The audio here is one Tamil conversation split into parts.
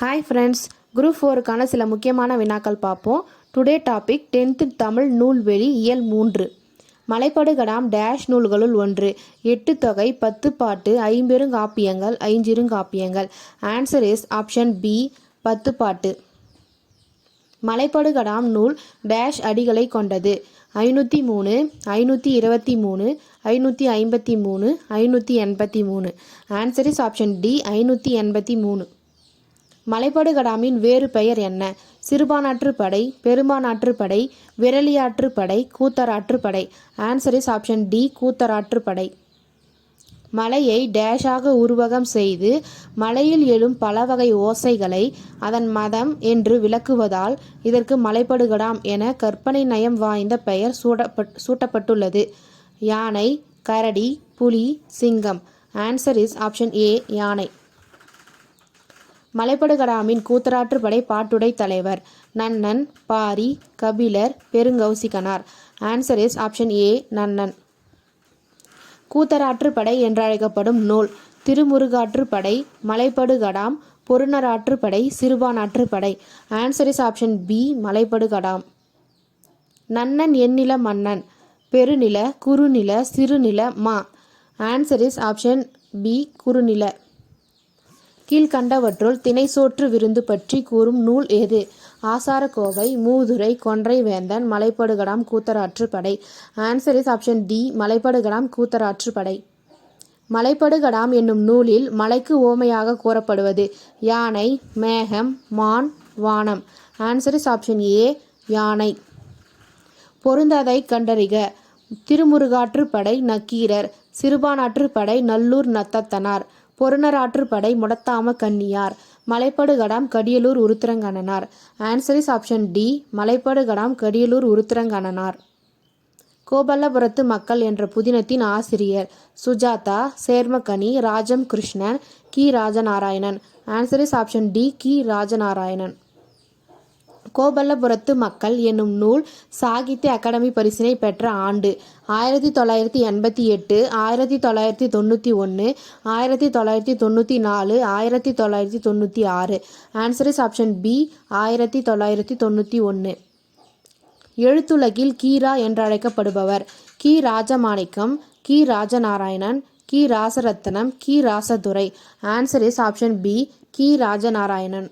ஹாய் ஃப்ரெண்ட்ஸ் குரூப் ஃபோருக்கான சில முக்கியமான வினாக்கள் பார்ப்போம். டுடே டாபிக் டென்த்து தமிழ் நூல்வெளி இயல் மூன்று. மலைப்படுகடாம் டேஷ் நூல்களுள் ஒன்று. எட்டு தொகை பத்து பாட்டு ஐம்பெருங்காப்பியங்கள் ஐஞ்சிருங்காப்பியங்கள் answer is option B Pathu Pattu. Malaipadukadam நூல் டேஷ் அடிகளை கொண்டது. ஐநூற்றி மூணு ஐநூற்றி இருபத்தி மூணு ஐநூற்றி ஐம்பத்தி மூணு ஐநூற்றி எண்பத்தி மூணு. ஆன்சர் இஸ் ஆப்ஷன் டி ஐநூற்றி எண்பத்தி மூணு. மலைப்படுகடாமின் வேறு பெயர் என்ன? Sirupanarruppadai Perumanarruppadai Viraliyarruppadai Koothararruppadai answer is option D Koothararruppadai மலையை டேஷாக உருவகம் செய்து மலையில் எழும் பல வகை ஓசைகளை அதன் மதம் என்று விளக்குவதால் இதற்கு மலைப்படுகடாம் என கற்பனை நயம் வாய்ந்த பெயர் சூடப்பட் சூட்டப்பட்டுள்ளது. யானை கரடி புலி சிங்கம். ஆன்சர் இஸ் ஆப்ஷன் ஏ யானை. மலைப்படுகடாமின் கூத்தராற்றுப்படை பாட்டுடை தலைவர். Nannan Pari Kapilar Perunkausikanar. Answer is option A Nannan. Koothararruppadai என்றழைக்கப்படும் நூல். Thirumurugarruppadai Malaipadukadam Porunarruppadai Sirupanarruppadai. Answer is option B Malaipadukadam. Nannan எண்ணில மன்னன் பெருநில குறுநில சிறுநில மா. ஆன்சர் இஸ் ஆப்ஷன் பி குறுநில. கீழ்கண்டவற்றுள் திணைசோற்று விருந்து பற்றி கூறும் நூல் எது ஆசாரக்கோவை மூதுரை கொன்றை வேந்தன் Malaipadukadam Koothararruppadai. Answer is option D Malaipadukadam Koothararruppadai. Malaipadukadam என்னும் நூலில் மலைக்கு ஓமையாக கூறப்படுவது யானை மேகம் மான் வானம். ஆன்சர் இஸ் ஆப்ஷன் ஏ யானை. பொருந்ததை கண்டறிக. Thirumurugaatruppadai Nakkeerar Sirupanatruppadai Nallur Nathathanar. Porunararruppadai Mudathama Kanniyar Malaipadukadam Kadiyalur Uruthirankannanar. Answer is option D Malaipadukadam Kadiyalur Uruthirankannanar. கோபல்லபுரத்து மக்கள் என்ற புதினத்தின் ஆசிரியர். Sujatha சேர்மகனி Rajam Krishnan Ki. Rajanarayanan. Answer is option D Ki. Rajanarayanan. கோபல்லபுரத்து மக்கள் என்னும் நூல் சாகித்ய அகாடமி பரிசினை பெற்ற ஆண்டு. ஆயிரத்தி தொள்ளாயிரத்தி எண்பத்தி எட்டு ஆயிரத்தி தொள்ளாயிரத்தி தொண்ணூற்றி ஒன்று ஆயிரத்தி தொள்ளாயிரத்தி தொண்ணூற்றி நாலு ஆயிரத்தி தொள்ளாயிரத்தி தொண்ணூற்றி ஆறு. ஆன்சர் இஸ் ஆப்ஷன் பி ஆயிரத்தி தொள்ளாயிரத்தி தொண்ணூற்றி ஒன்று எழுத்துலகில் கீரா என்றழைக்கப்படுபவர் கி. ராஜமாணிக்கம் கி. Rajanarayanan Ki. Rasaratnam Ki. Rasadurai. Answer is option B Ki. Rajanarayanan.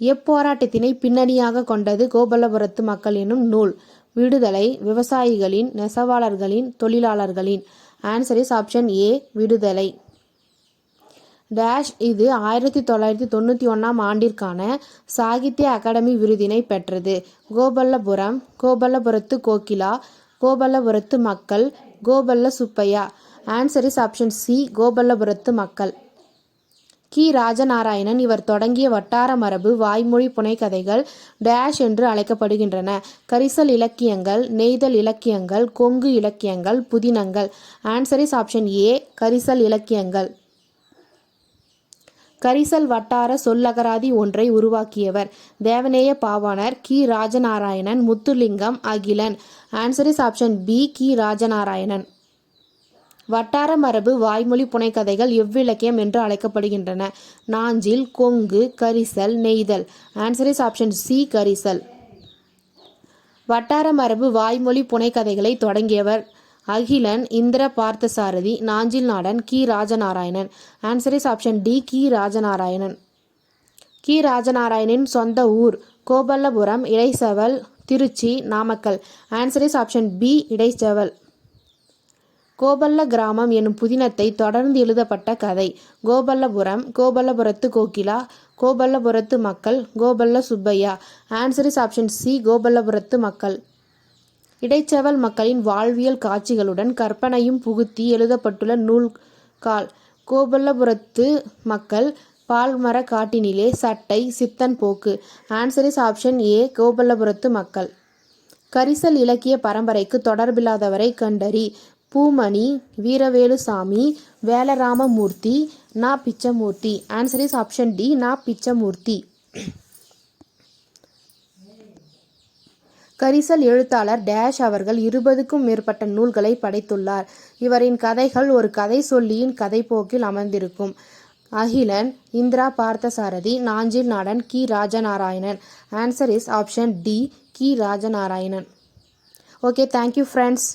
எப்போராட்டத்தினை பின்னணியாக கொண்டது கோபல்லபுரத்து மக்கள் எனும் நூல். விடுதலை விவசாயிகளின் நெசவாளர்களின் தொழிலாளர்களின். ஆன்சர் இஸ் ஆப்ஷன் ஏ விடுதலை. டேஷ் இது ஆயிரத்தி தொள்ளாயிரத்தி தொண்ணூற்றி ஒன்றாம் ஆண்டிற்கான சாகித்ய அகாடமி விருதினை பெற்றது. கோபல்லபுரம் கோபல்லபுரத்து கோகிலா கோபல்லபுரத்து மக்கள் Gopalla Subbaiah answer is option C கோபல்லபுரத்து மக்கள். கி. ராஜநாராயணன் இவர் தொடங்கிய வட்டார மரபு வாய்மொழி புனைக்கதைகள் டேஷ் என்று அழைக்கப்படுகின்றன. கரிசல் இலக்கியங்கள் நெய்தல் இலக்கியங்கள் கொங்கு இலக்கியங்கள் புதினங்கள். ஆன்சர் இஸ் ஆப்ஷன் ஏ கரிசல் இலக்கியங்கள். கரிசல் வட்டார சொல்லகராதி ஒன்றை உருவாக்கியவர் Devaneya Pavanar Ki. Rajanarayanan Muthulingam Akilan. Answer is option B Ki. Rajanarayanan. வட்டார மரபு வாய்மொழி புனைக்கதைகள் எவ்விலக்கியம் என்று அழைக்கப்படுகின்றன. நாஞ்சில் கொங்கு கரிசல் நெய்தல். ஆன்சர் இஸ் ஆப்ஷன் சி கரிசல். வட்டார மரபு வாய்மொழி புனைக்கதைகளை தொடங்கியவர் அகிலன் இந்திர Parthasarathy Nanjil Nadan Ki. Rajanarayanan. Answer is option D Ki. Rajanarayanan. Ki. ராஜநாராயணின் சொந்த ஊர் Gopallapuram Idaichaval Trichy Namakkal. Answer is option B Idaichaval. Gopalla Gramam எனும் புதினத்தை தொடர்ந்து எழுதப்பட்ட கதை. கோபல்லபுரம் கோபல்லபுரத்து கோகிலா கோபல்லபுரத்து மக்கள் Gopalla Subbaiah. Answer is option C கோபல்லபுரத்து மக்கள். இடைச்செவல் மக்களின் வாழ்வியல் காட்சிகளுடன் கற்பனையும் புகுத்தி எழுதப்பட்டுள்ள நூல்கால் கோபல்லபுரத்து மக்கள் பால்மர காட்டினிலே சட்டை Siththan Pokku. Answer is option A கோபல்லபுரத்து மக்கள். கரிசல் இலக்கிய பரம்பரைக்கு தொடர்பில்லாதவரை கண்டறி. Poomani Veeravelusamy Velaramamoorthy Na Pichamurthy. Answer is option D Na Pichamurthy. கரிசல் எழுத்தாளர் டேஷ் அவர்கள் இருபதுக்கும் மேற்பட்ட நூல்களை படைத்துள்ளார். இவரின் கதைகள் ஒரு கதை சொல்லியின் கதைப்போக்கில் அமர்ந்திருக்கும். Akilan Indira Parthasarathy Nanjil Nadan Ki. Rajanarayanan. Answer is option D Ki. Rajanarayanan. Okay thank you friends